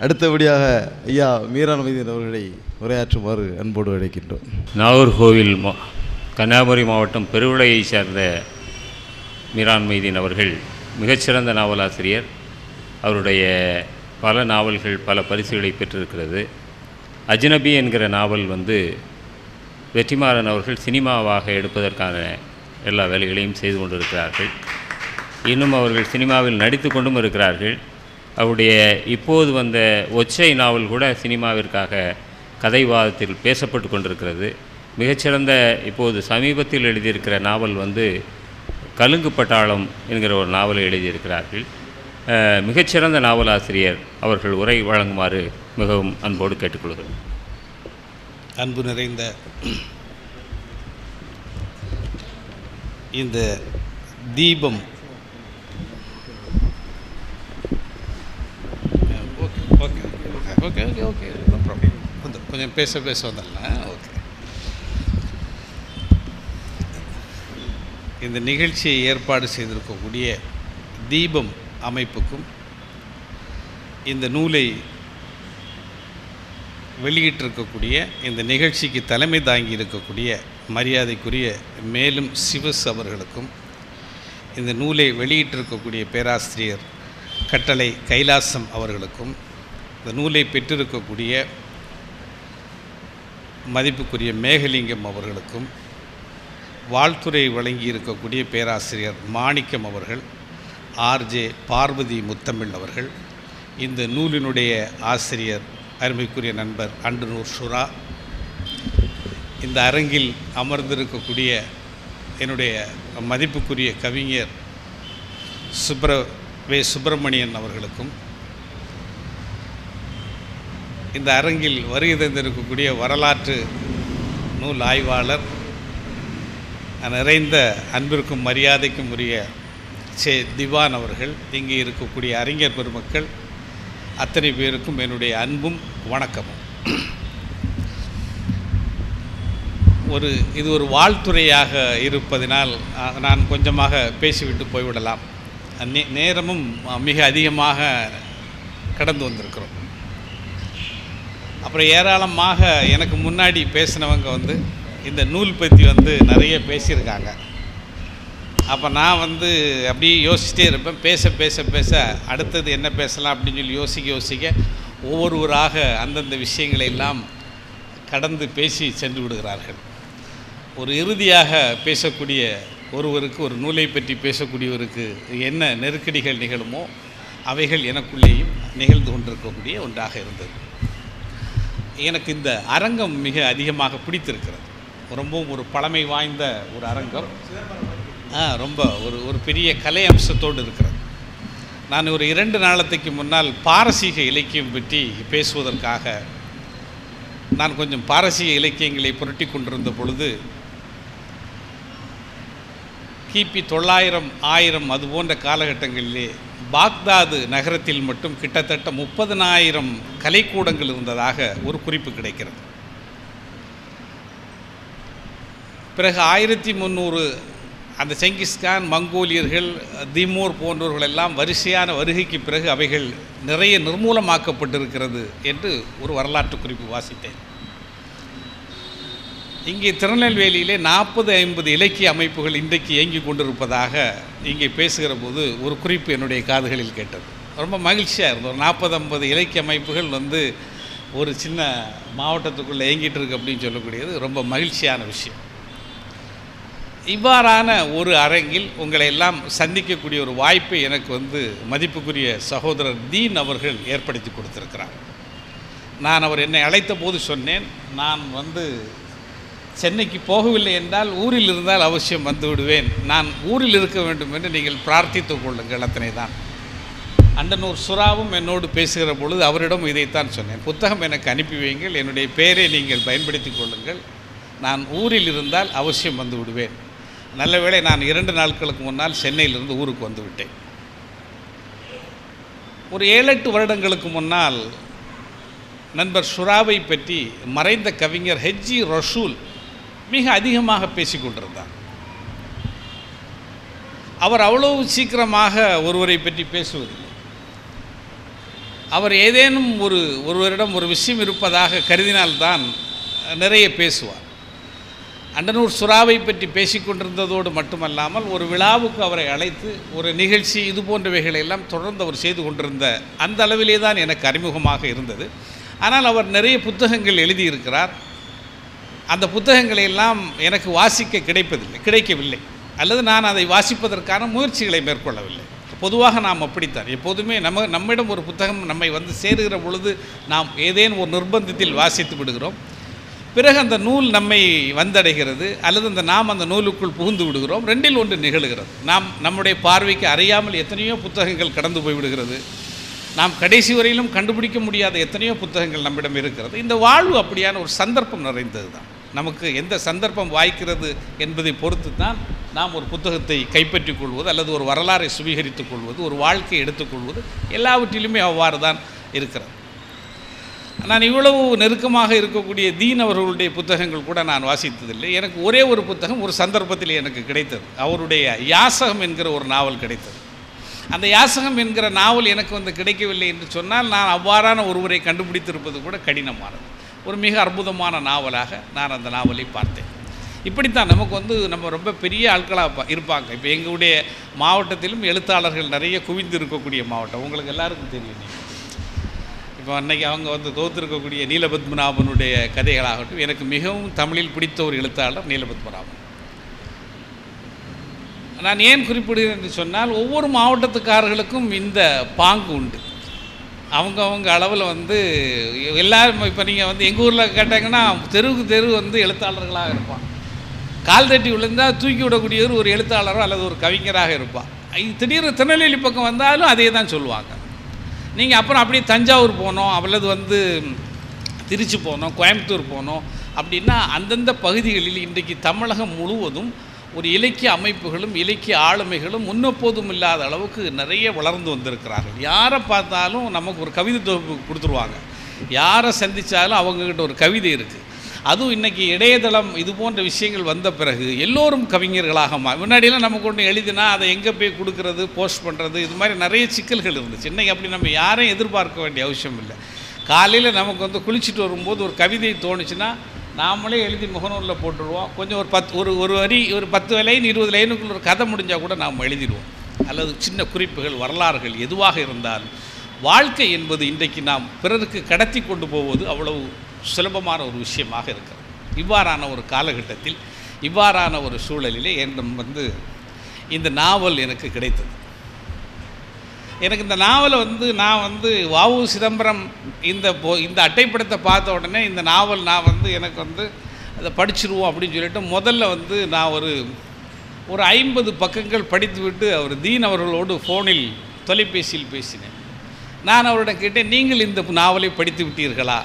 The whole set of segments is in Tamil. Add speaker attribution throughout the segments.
Speaker 1: அடுத்தபடியாக ஐயா மீரான் மைதீன் அவர்களை உரையாற்றுமாறு அன்போடு அழைக்கின்றோம்.
Speaker 2: நாகர்கோவில் மா கன்னியாகுமரி மாவட்டம் பெருவிளையைச் சேர்ந்த மீரான் மைதீன் அவர்கள் மிகச்சிறந்த நாவலாசிரியர். அவருடைய பல நாவல்கள் பல பரிசுகளை பெற்றிருக்கிறது. அஜ்னபி என்கிற நாவல் வந்து வெற்றிமாறன் அவர்கள் சினிமாவாக எடுப்பதற்கான எல்லா வேலைகளையும் செய்து கொண்டிருக்கிறார்கள். இன்னும் அவர்கள் சினிமாவில் நடித்து கொண்டும் இருக்கிறார்கள். அவருடைய இப்போது வந்த ஒச்சை நாவல் கூட சினிமாவிற்காக கதைவாதத்தில் பேசப்பட்டு கொண்டிருக்கிறது. மிகச்சிறந்த இப்போது சமீபத்தில் எழுதியிருக்கிற நாவல் வந்து கலுங்கு பட்டாளம் என்கிற ஒரு நாவலை எழுதியிருக்கிறார்கள். மிகச்சிறந்த நாவலாசிரியர் அவர்கள் உரை வழங்குமாறு மிகவும் அன்போடு கேட்டுக்கொள்கிறேன்
Speaker 3: அன்பு நிறைந்த இந்த தீபம் okay okay okay okay okay no problem வந்து கொஞ்சம் பேச பேச வந்துடலாம் ஓகே இந்த நிகழ்ச்சியை ஏற்பாடு செய்திருக்கக்கூடிய தீபம் அமைப்புக்கும் இந்த நூலை வெளியிட்டிருக்கக்கூடிய இந்த நிகழ்ச்சிக்கு தலைமை தாங்கி இருக்கக்கூடிய மரியாதைக்குரிய மேலும் சிவஸ் அவர்களுக்கும் இந்த நூலை வெளியிட்டிருக்கக்கூடிய பேராசிரியர் கட்டளை கைலாசம் அவர்களுக்கும் இந்த நூலை பெற்றிருக்கக்கூடிய மதிப்புக்குரிய மேகலிங்கம் அவர்களுக்கும் வாழ்த்துறை வழங்கி இருக்கக்கூடிய பேராசிரியர் மாணிக்கம் அவர்கள் ஆர்ஜே பார்வதி முத்தமிழ் அவர்கள் இந்த நூலினுடைய ஆசிரியர் அருமைக்குரிய நண்பர் அண்டுநூர் சுரா இந்த அரங்கில் அமர்ந்திருக்கக்கூடிய என்னுடைய மதிப்புக்குரிய கவிஞர் சுப்ர வே. சுப்பிரமணியன் அவர்களுக்கும் இந்த அரங்கில் வருகை தந்திருக்கக்கூடிய வரலாற்று நூல் ஆய்வாளர் நிறைந்த அன்பிற்கும் மரியாதைக்கும் உரிய சே திவான் அவர்கள் இங்கே இருக்கக்கூடிய அறிஞர் பெருமக்கள் அத்தனை பேருக்கும் என்னுடைய அன்பும் வணக்கமும். ஒரு இது ஒரு வாழ்த்துறையாக இருப்பதினால் நான் கொஞ்சமாக பேசிவிட்டு போய்விடலாம். நே நேரமும் மிக அதிகமாக கடந்து வந்திருக்கிறோம். அப்புறம் ஏராளமாக எனக்கு முன்னாடி பேசினவங்க வந்து இந்த நூல் பற்றி வந்து நிறைய பேசியிருக்காங்க. அப்போ நான் வந்து அப்படியே யோசிச்சிட்டே இருப்பேன். பேச பேச பேச அடுத்தது என்ன பேசலாம் அப்படின்னு சொல்லி யோசிக்க யோசிக்க ஒவ்வொருவராக அந்தந்த விஷயங்களை எல்லாம் கடந்து பேசி சென்று விடுகிறார்கள். ஒரு இறுதியாக பேசக்கூடிய ஒருவருக்கு ஒரு நூலை பற்றி பேசக்கூடியவருக்கு என்ன நெருக்கடிகள் நிகழுமோ அவைகள் எனக்குள்ளேயும் நிகழ்ந்து கொண்டிருக்கக்கூடிய ஒன்றாக இருந்தது. எனக்கு இந்த அரங்கம் மிக அதிகமாக பிடித்திருக்கிறது. ரொம்பவும் ஒரு பழமை வாய்ந்த ஒரு அரங்கம். ஆ ரொம்ப ஒரு ஒரு பெரிய கலை அம்சத்தோடு இருக்கிறது. நான் ஒரு இரண்டு நாளத்துக்கு முன்னால் பாரசீக இலக்கியம் பற்றி பேசுவதற்காக நான் கொஞ்சம் பாரசீக இலக்கியங்களை புரட்டி கொண்டிருந்த பொழுது கிபி தொள்ளாயிரம் ஆயிரம் அது போன்ற காலகட்டங்களிலே பாக்தாது நகரத்தில் மட்டும் கிட்டத்தட்ட முப்பதனாயிரம் கலைக்கூடங்கள் இருந்ததாக ஒரு குறிப்பு கிடைக்கிறது. பிறகு ஆயிரத்தி முந்நூறு அந்த செங்கிஸ்கான் மங்கோலியர்கள் திமூர் போன்றவர்கள் எல்லாம் வரிசையான வருகைக்கு பிறகு அவைகள் நிறைய நிர்மூலமாக்கப்பட்டிருக்கிறது என்று ஒரு வரலாற்று குறிப்பு வாசித்தேன். இங்கே திருநெல்வேலியிலே நாற்பது ஐம்பது இலக்கிய அமைப்புகள் இன்றைக்கு இயங்கி கொண்டிருப்பதாக இங்கே பேசுகிற போது ஒரு குறிப்பு என்னுடைய காதுகளில் கேட்டது. ரொம்ப மகிழ்ச்சியாக இருந்தது. ஒரு நாற்பது ஐம்பது இலக்கிய அமைப்புகள் வந்து ஒரு சின்ன மாவட்டத்துக்குள்ளே இயங்கிட்டு இருக்கு அப்படின்னு சொல்லக்கூடியது ரொம்ப மகிழ்ச்சியான விஷயம். இவ்வாறான ஒரு அரங்கில் உங்களை எல்லாம் சந்திக்கக்கூடிய ஒரு வாய்ப்பை எனக்கு வந்து மதிப்புக்குரிய சகோதரர் தீன் அவர்கள் ஏற்படுத்தி கொடுத்துருக்கிறார். நான் அவர் என்னை அழைத்த போது சொன்னேன். நான் வந்து சென்னைக்கு போகவில்லை என்றால் ஊரில் இருந்தால் அவசியம் வந்து விடுவேன். நான் ஊரில் இருக்க வேண்டும் என்று நீங்கள் பிரார்த்தித்துக் கொள்ளுங்கள் அத்தனை தான். அண்டனூர் சுறாவும் என்னோடு பேசுகிற பொழுது அவரிடம் இதைத்தான் சொன்னேன். புத்தகம் எனக்கு அனுப்பி வையுங்கள். என்னுடைய பெயரை நீங்கள் பயன்படுத்திக் கொள்ளுங்கள். நான் ஊரில் இருந்தால் அவசியம் வந்து விடுவேன். நல்லவேளை நான் இரண்டு நாட்களுக்கு முன்னால் சென்னையிலிருந்து ஊருக்கு வந்து விட்டேன். ஒரு ஏழெட்டு வருடங்களுக்கு முன்னால் நண்பர் சுறாவை பற்றி மறைந்த கவிஞர் ஹெஜ்ஜி ரசூல் மிக அதிகமாக பேசிக்கொண்டிருந்தார் அவர் அவ்வளவு சீக்கிரமாக ஒருவரை பற்றி பேசுவதில்லை. அவர் ஏதேனும் ஒரு ஒருவரிடம் ஒரு விஷயம் இருப்பதாக கருதினால்தான் நிறைய பேசுவார். அண்டனூர் சுறாவை பற்றி பேசிக்கொண்டிருந்ததோடு மட்டுமல்லாமல் ஒரு விழாவுக்கு அவரை அழைத்து ஒரு நிகழ்ச்சி இது போன்றவைகளை எல்லாம் தொடர்ந்து அவர் செய்து கொண்டிருந்த அந்த அளவிலே தான் எனக்கு அறிமுகமாக இருந்தது. ஆனால் அவர் நிறைய புத்தகங்கள் எழுதியிருக்கிறார். அந்த புத்தகங்களை எல்லாம் எனக்கு வாசிக்க கிடைப்பதில்லை கிடைக்கவில்லை. அல்லது நான் அதை வாசிப்பதற்கான முயற்சிகளை மேற்கொள்ளவில்லை. பொதுவாக நாம் அப்படித்தான். எப்போதுமே நம்ம நம்மிடம் ஒரு புத்தகம் நம்மை வந்து சேருகிற பொழுது நாம் ஏதேனும் ஒரு நிர்பந்தத்தில் வாசித்து விடுகிறோம். பிறகு அந்த நூல் நம்மை வந்தடைகிறது. அல்லது அந்த நாம் அந்த நூலுக்குள் புகுந்து விடுகிறோம். ரெண்டில் ஒன்று நிகழ்கிறது. நாம் நம்முடைய பார்வைக்கு அறியாமல் எத்தனையோ புத்தகங்கள் கடந்து போய்விடுகிறது நாம் கடைசி வரையிலும் கண்டுபிடிக்க முடியாத எத்தனையோ புத்தகங்கள் நம்மிடம் இருக்கிறது. இந்த வாழ்வு அப்படியான ஒரு சந்தர்ப்பம் நிறைந்தது தான் நமக்கு எந்த சந்தர்ப்பம் வாய்க்கிறது என்பதை பொறுத்து தான் நாம் ஒரு புத்தகத்தை கைப்பற்றிக் கொள்வது அல்லது ஒரு வரலாறை சுவீகரித்துக் கொள்வது ஒரு வாழ்க்கையை எடுத்துக்கொள்வது எல்லாவற்றிலுமே அவ்வாறு தான் இருக்கிறது. நான் இவ்வளவு நெருக்கமாக இருக்கக்கூடிய தீன் அவர்களுடைய புத்தகங்கள் கூட நான் வாசித்ததில்லை. எனக்கு ஒரே ஒரு புத்தகம் ஒரு சந்தர்ப்பத்தில் எனக்கு கிடைத்தது. அவருடைய யாசகம் என்கிற ஒரு நாவல் கிடைத்தது. அந்த யாசகம் என்கிற நாவல் எனக்கு வந்து கிடைக்கவில்லை என்று சொன்னால் நான் அவ்வாறான ஒருவரை கண்டுபிடித்திருப்பது கூட கடினமானது. ஒரு மிக அற்புதமான நாவலாக நான் அந்த நாவலை பார்த்தேன். இப்படித்தான் நமக்கு வந்து நம்ம ரொம்ப பெரிய ஆட்களாக பா- இருப்பாங்க. இப்போ எங்களுடைய மாவட்டத்திலும் எழுத்தாளர்கள் நிறைய குவிந்து இருக்கக்கூடிய மாவட்டம். உங்களுக்கு எல்லாருக்கும் தெரியும் இப்போ அன்னைக்கு அவங்க வந்து தோத்திருக்கக்கூடிய நீலபத்மநாபனுடைய கதைகளாகட்டும் எனக்கு மிகவும் தமிழில் பிடித்த ஒரு எழுத்தாளர் நீலபத்மநாபன். நான் ஏன் குறிப்பிடுகிறேன் என்று சொன்னால் ஒவ்வொரு மாவட்டத்துக்காரர்களுக்கும் இந்த பாங்கு உண்டு. அவங்க அவங்க அளவில் வந்து எல்லாரும் இப்போ நீங்கள் வந்து எங்கள் ஊரில் கேட்டாங்கன்னா தெருவுக்கு தெரு வந்து எழுத்தாளர்களாக இருப்பான். கால் தட்டி விழுந்தால் தூக்கி விடக்கூடியவர் ஒரு எழுத்தாளரோ அல்லது ஒரு கவிஞராக இருப்பான். இது திடீர்னு திருநெல்வேலி பக்கம் வந்தாலும் அதே தான் சொல்லுவாங்க. நீங்கள் அப்புறம் அப்படியே தஞ்சாவூர் போனோம் அல்லது வந்து திருச்சி போனோம் கோயம்புத்தூர் போனோம் அப்படின்னா அந்தந்த பகுதிகளில் இன்றைக்கு தமிழகம் முழுவதும் ஒரு இலக்கிய அமைப்புகளும் இலக்கிய ஆளுமைகளும் முன்னப்போதும் இல்லாத அளவுக்கு நிறைய வளர்ந்து வந்திருக்கிறார்கள். யாரை பார்த்தாலும் நமக்கு ஒரு கவிதை தொகுப்பு கொடுத்துருவாங்க. யாரை சந்தித்தாலும் அவங்கக்கிட்ட ஒரு கவிதை இருக்குது அதுவும் இன்றைக்கி இடையதளம் இது போன்ற விஷயங்கள் வந்த பிறகு எல்லோரும் கவிஞர்களாக மா முன்னாடியெல்லாம் நமக்கு ஒன்று எழுதினா அதை எங்கே போய் கொடுக்கறது போஸ்ட் பண்ணுறது இது மாதிரி நிறைய சிக்கல்கள் இருந்துச்சு. இன்றைக்கி அப்படி நம்ம யாரையும் எதிர்பார்க்க வேண்டிய அவசியம் இல்லை. காலையில் நமக்கு வந்து குளிச்சுட்டு வரும்போது ஒரு கவிதை தோணுச்சுன்னா நாமளே எழுதி முகநூலில் போட்டுருவோம். கொஞ்சம் ஒரு பத்து ஒரு ஒரு வரி ஒரு பத்து லைன் இருபது லைனுக்குள்ள ஒரு கதை முடிஞ்சால் கூட நாம் எழுதிடுவோம். அல்லது சின்ன குறிப்புகள் வரலாறுகள் எதுவாக இருந்தாலும் வாழ்க்கை என்பது இன்றைக்கு நாம் பிறருக்கு கடத்தி கொண்டு போவது அவ்வளவு சுலபமான ஒரு விஷயமாக இருக்கிறது. இவ்வாறான ஒரு காலகட்டத்தில் இவ்வாறான ஒரு சூழலிலே என்னும் வந்து இந்த நாவல் எனக்கு கிடைத்தது. எனக்கு இந்த நாவலை வந்து நான் வந்து வாவு சிதம்பரம் இந்த போ இந்த அட்டைப்படத்தை பார்த்த உடனே இந்த நாவல் நான் வந்து எனக்கு வந்து அதை படிச்சிருவோம் அப்படின்னு சொல்லிட்டு முதல்ல வந்து நான் ஒரு ஒரு ஐம்பது பக்கங்கள் படித்துவிட்டு அவர் தீன் அவர்களோடு ஃபோனில் தொலைபேசியில் பேசினேன். நான் அவரிடம் கேட்டேன் நீங்கள் இந்த நாவலை படித்து விட்டீர்களா?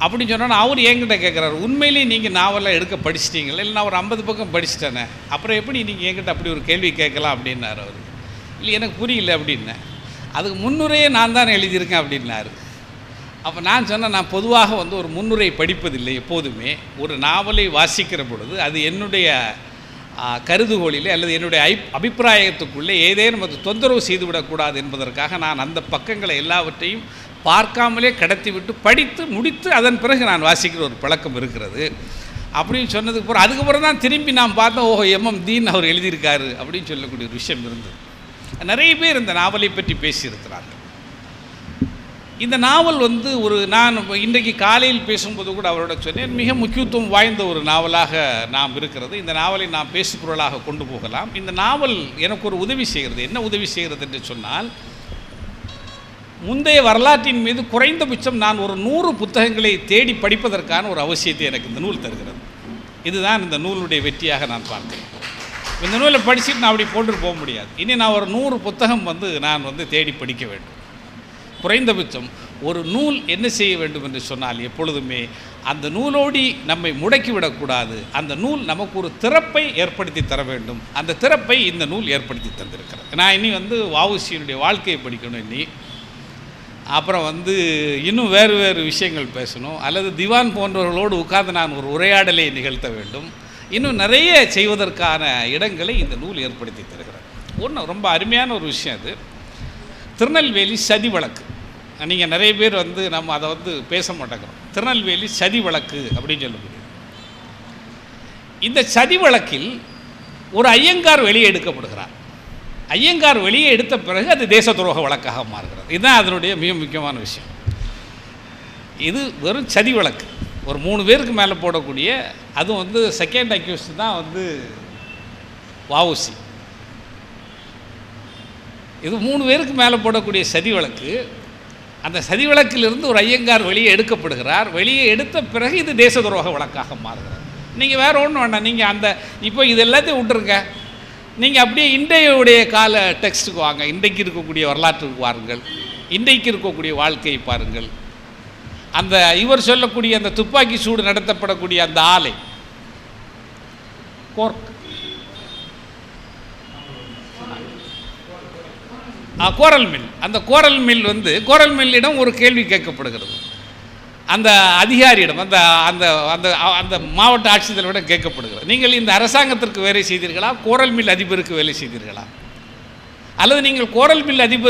Speaker 3: அப்படின்னு சொன்னால் அவர் என்கிட்ட கேட்குறாரு உண்மையிலேயே நீங்கள் நாவலாக எடுக்க படிச்சிட்டீங்களா? இல்லை நான் ஒரு ஐம்பது பக்கம் படிச்சிட்டேனே. அப்புறம் எப்படி நீங்கள் என்கிட்ட அப்படி ஒரு கேள்வி கேட்கலாம்? அப்படின்னாரு அவர். இல்லை எனக்கு புரியல அப்படின்னேன். அதுக்கு முன்னுரையே நான் தான் எழுதியிருக்கேன் அப்படின்னாரு. அப்போ நான் சொன்னேன் நான் பொதுவாக வந்து ஒரு முன்னுரை படிப்பதில்லை எப்போதுமே. ஒரு நாவலை வாசிக்கிற பொழுது அது என்னுடைய கருதுகோளிலே அல்லது என்னுடைய ஐ அபிப்பிராயத்துக்குள்ளே ஏதேனும் அது தொந்தரவு செய்துவிடக்கூடாது என்பதற்காக நான் அந்த பக்கங்களை எல்லாவற்றையும் பார்க்காமலே கடத்திவிட்டு படித்து முடித்து அதன் பிறகு நான் வாசிக்கிற ஒரு பழக்கம் இருக்கிறது. அப்படின்னு சொன்னதுக்கு அப்புறம் அதுக்கப்புறம் தான் திரும்பி நான் பார்த்தேன் ஓஹோ எம்எம் தீன் அவர் எழுதியிருக்காரு அப்படின்னு சொல்லக்கூடிய ஒரு விஷயம் இருந்தது. நிறைய பேர் இந்த நாவலை பற்றி பேசியிருக்கிறார்கள். இந்த நாவல் வந்து ஒரு நான் இன்றைக்கு காலையில் பேசும்போது கூட அவரோட சொன்னேன் மிக முக்கியத்துவம் வாய்ந்த ஒரு நாவலாக நாம் இருக்கிறது. இந்த நாவலை நாம் பேசுபொருளாக கொண்டு போகலாம். இந்த நாவல் எனக்கு ஒரு உதவி செய்கிறது. என்ன உதவி செய்கிறது என்று சொன்னால் முந்தைய வரலாற்றின் மீது குறைந்தபட்சம் நான் ஒரு நூறு புத்தகங்களை தேடி படிப்பதற்கான ஒரு அவசியத்தை எனக்கு இந்த நூல் தருகிறது. இதுதான் இந்த நூலுடைய வெற்றியாக நான் பார்க்கிறேன். இந்த நூலை படிச்சுட்டு நான் அப்படி போட்டுட்டு போக முடியாது. இனி நான் ஒரு நூறு புத்தகம் வந்து நான் வந்து தேடி படிக்க வேண்டும். குறைந்தபட்சம் ஒரு நூல் என்ன செய்ய வேண்டும் என்று சொன்னால் எப்பொழுதுமே அந்த நூலோடி நம்மை முடக்கிவிடக்கூடாது அந்த நூல் நமக்கு ஒரு திறப்பை ஏற்படுத்தி தர வேண்டும். அந்த திறப்பை இந்த நூல் ஏற்படுத்தி தந்திருக்கிறது. நான் இனி வந்து வஉசியினுடைய வாழ்க்கையை படிக்கணும் இனி. அப்புறம் வந்து இன்னும் வேறு வேறு விஷயங்கள் பேசணும். அல்லது திவான் போன்றவர்களோடு உட்கார்ந்து நான் ஒரு உரையாடலை நிகழ்த்த வேண்டும். இன்னும் நிறைய செய்வதற்கான இடங்களை இந்த நூல் ஏற்படுத்தி தருகிறது. ஒன்று ரொம்ப அருமையான ஒரு விஷயம் அது. திருநெல்வேலி சதி வழக்கு. நீங்கள் நிறைய பேர் வந்து நம்ம அதை வந்து பேச மாட்டேங்கிறோம். திருநெல்வேலி சதி வழக்கு அப்படின்னு சொல்லக்கூடியது இந்த சதி வழக்கில் ஒரு ஐயங்கார் வெளியே எடுக்கப்படுகிறார். ஐயங்கார் வெளியே எடுத்த பிறகு அது தேச துரோக வழக்காக மாறுகிறது. இதுதான் அதனுடைய மிக முக்கியமான விஷயம். இது வெறும் சதி வழக்கு. ஒரு மூணு பேருக்கு மேலே போடக்கூடிய அதுவும் வந்து செகண்ட் அக்யூஸ்ட் தான் வந்து வாவுசி இது மூணு பேருக்கு மேலே போடக்கூடிய சதி வழக்கு. அந்த சதி வழக்கிலிருந்து ஒரு ஐயங்கார் வெளியே எடுக்கப்படுகிறார். வெளியே எடுத்த பிறகு இது தேச துரோக வழக்காக மாறுகிறது. நீங்கள் வேறு ஒன்றும் வேண்டாம். நீங்கள் அந்த இப்போ இது எல்லாத்தையும் விட்டுருங்க. நீங்கள் அப்படியே இன்றையுடைய கால டெக்ஸ்ட்டுக்கு வாங்க. இன்றைக்கு இருக்கக்கூடிய வரலாற்றுக்கு வாருங்கள். இன்றைக்கு இருக்கக்கூடிய வாழ்க்கையை பாருங்கள். அந்த இவர் சொல்லக்கூடிய அந்த துப்பாக்கி சூடு நடத்தப்படக்கூடிய அந்த ஆலை. கோர்க் கோரல் மில். அந்த கோரல் மில் வந்து கோரல் மில்லிடம் ஒரு கேள்வி கேட்கப்படுகிறது. அந்த அதிகாரியிடம் அந்த அந்த அந்த அந்த மாவட்ட ஆட்சித்தலைவரிடம் கேட்கப்படுகிறது. நீங்கள் இந்த அரசாங்கத்திற்கு வேலை செய்தீர்களா? கோரல் மில் அதிபருக்கு வேலை செய்தீர்களா? அல்லது நீங்கள் கோரல் மில் அதிபர்